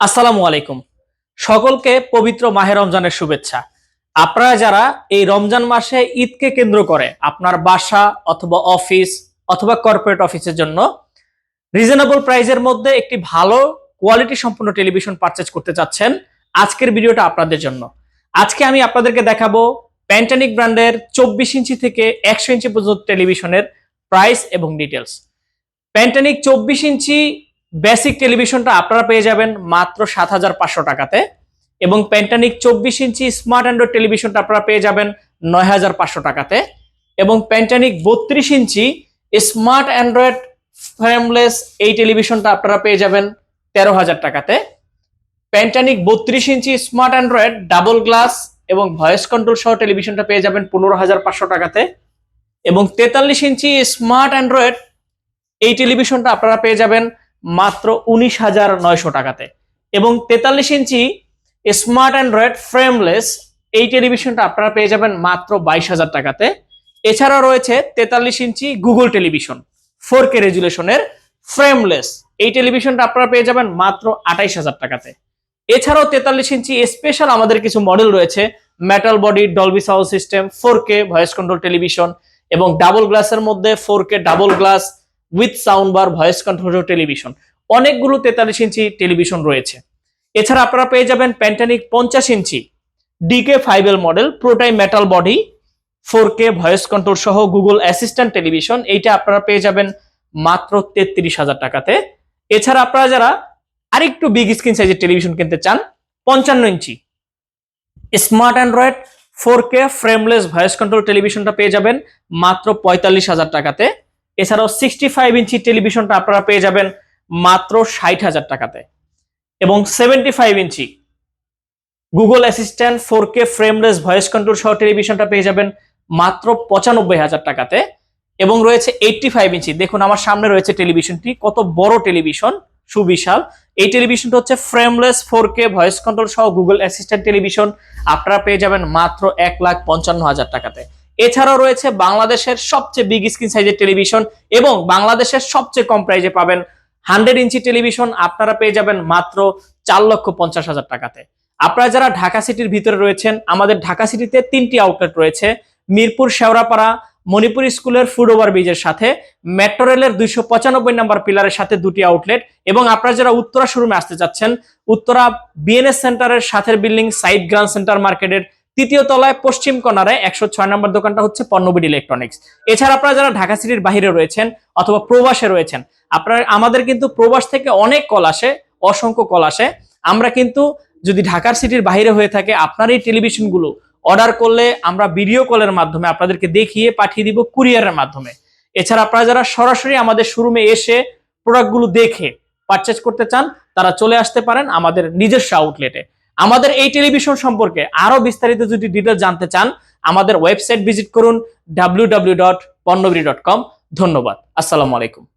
আসসালামু আলাইকুম। সকলকে পবিত্র মাহে রমজানের শুভেচ্ছা। আপনারা যারা এই রমজান মাসে ঈদকে কেন্দ্র করে আপনার বাসা অথবা অফিস অথবা কর্পোরেট অফিসের জন্য রিজনেবল প্রাইজের মধ্যে একটি ভালো কোয়ালিটি সম্পন্ন টেলিভিশন পারচেজ করতে চাচ্ছেন, আজকের ভিডিওটা আপনাদের জন্য। আজকে আমি আপনাদেরকে দেখাবো প্যান্টানিক ব্র্যান্ডের চব্বিশ ইঞ্চি থেকে একশো ইঞ্চি পর্যন্ত টেলিভিশনের প্রাইস এবং ডিটেলস প্যান্টানিক চব্বিশ ইঞ্চি বেসিক টেলিভিশনটা আপনারা পেয়ে যাবেন মাত্র সাত হাজার পাঁচশো টাকাতে এবং প্যান্টানিক চব্বিশ ইঞ্চি স্মার্ট অ্যান্ড্রয়েড টেলিভিশনটা আপনারা পেয়ে যাবেন নয় হাজার পাঁচশো টাকাতে এবং প্যান্টানিক বত্রিশ ইঞ্চি স্মার্ট অ্যান্ড্রয়েড ফ্রেমলেস এই টেলিভিশনটা আপনারা পেয়ে যাবেন তেরো হাজার টাকাতে। প্যান্টানিক বত্রিশ inch smart android, double glass এবং ভয়েস কন্ট্রোল সহ টেলিভিশনটা পেয়ে যাবেন পনেরো হাজার পাঁচশো টাকাতে এবং তেতাল্লিশ ইঞ্চি স্মার্ট অ্যান্ড্রয়েড এই টেলিভিশনটা আপনারা পেয়ে যাবেন মাত্র উনিশ হাজার নয়শো টাকাতে। এবং তেতাল্লিশ ইঞ্চি স্মার্ট অ্যান্ড্রয়েড ফ্রেমলেস এই টেলিভিশনটা আপনারা পেয়ে যাবেন মাত্র বাইশ হাজার টাকাতে। এছাড়াও রয়েছে তেতাল্লিশ inch Google television, four K রেজুলেশনের frameless. এই টেলিভিশনটা আপনারা পেয়ে যাবেন মাত্র আঠাইশ হাজার টাকাতে। এছাড়াও তেতাল্লিশ ইঞ্চি স্পেশাল আমাদের কিছু মডেল রয়েছে metal body Dolby sound system four K voice control television এবং ডাবল গ্লাসের মধ্যে four K double glass with sound bar, voice control television. অনেকগুলো তেতাল্লিশ ইঞ্চি টেলিভিশন রয়েছে। এছাড়া আপনারা পেয়ে যাবেন প্যান্টানিক পঞ্চাশ inch DK five L model প্রোটাই metal body four K voice control সহ গুগল অ্যাসিস্ট্যান্ট টেলিভিশন এইটা আপনারা পেয়ে যাবেন মাত্র তেত্রিশ হাজার টাকাতে। এছাড়া আপনারা যারা আরেকটু বিগ স্ক্রিন সাইজের টেলিভিশন কিনতে চান, পঞ্চান্ন inch smart Android four K frameless voice control টেলিভিশনটা পেয়ে যাবেন মাত্র পঁয়তাল্লিশ হাজার টাকাতে। এছাড়াও সিক্সটি ফাইভ ইঞ্চি টেলিভিশনটা আপনারা পেয়ে যাবেন মাত্র ষাট হাজার টাকাতে। এবং seventy five inch Google assistant four K frameless voice control সহ টেলিভিশনটা পেয়ে যাবেন মাত্র পঁচানব্বই হাজার টাকাতে। এবং রয়েছে এইটটি ফাইভ ইঞ্চি। দেখুন, আমার সামনে রয়েছে টেলিভিশনটি কত বড় টেলিভিশন সুবিশাল। এই টেলিভিশনটা হচ্ছে frameless four K voice control সহ গুগল অ্যাসিস্ট্যান্ট টেলিভিশন আপনারা পেয়ে যাবেন মাত্র এক লাখ পঞ্চান্ন হাজার টাকাতে। এছাড়াও রয়েছে বাংলাদেশের সবচেয়ে বিগ স্ক্রিন সাইজের টেলিভিশন এবং বাংলাদেশের সবচেয়ে কম প্রাইজে পাবেন হান্ড্রেড ইঞ্চি টেলিভিশন আপনারা পেয়ে যাবেন মাত্র চার লক্ষ পঞ্চাশ হাজার টাকাতে। আপনারা যারা ঢাকা সিটির ভিতরে রয়েছেন, আমাদের ঢাকা সিটিতে তিনটি আউটলেট রয়েছে। মিরপুর, শেওড়াপাড়া, মণিপুর স্কুলের ফুড ওভার ব্রিজের সাথে মেট্রো রেলের দুইশো পঁচানব্বই নাম্বার পিলারের সাথে দুটি আউটলেট এবং আপনারা যারা উত্তরা শোরুমে আসতে চাচ্ছেন, উত্তরা বিএনএস সেন্টারের সাথের বিল্ডিং সাইড গ্রান্ড সেন্টার মার্কেটের তৃতীয় তলায় পশ্চিম কর্নারে একশো ছয় নম্বর দোকানটা হচ্ছে পণ্যবিড ইলেকট্রনিক্স। এছাড়া আপনারা যারা ঢাকা সিটির বাইরে রয়েছেন অথবা প্রবাসে রয়েছেন, আপনারা, আমাদের কিন্তু প্রবাস থেকে অনেক কল আসে, অসংখ্য কল আসে। আমরা কিন্তু যদি ঢাকার সিটির বাইরে হয়ে থাকে, আপনার এই টেলিভিশনগুলো অর্ডার করলে আমরা ভিডিও কলের মাধ্যমে আপনাদেরকে দেখিয়ে পাঠিয়ে দিব কুরিয়ারের মাধ্যমে। এছাড়া আপনারা যারা সরাসরি আমাদের শোরুমে এসে প্রোডাক্টগুলো দেখে পারচেজ করতে চান, তারা চলে আসতে পারেন আমাদের নিজস্ব আউটলেটে আমাদের এই টেলিভিশন সম্পর্কে আরও বিস্তারিত যদি ডিটেল জানতে চান, আমাদের ওয়েবসাইট ভিজিট করুন ডাব্লিউ ধন্যবাদ। আসসালামু আলাইকুম।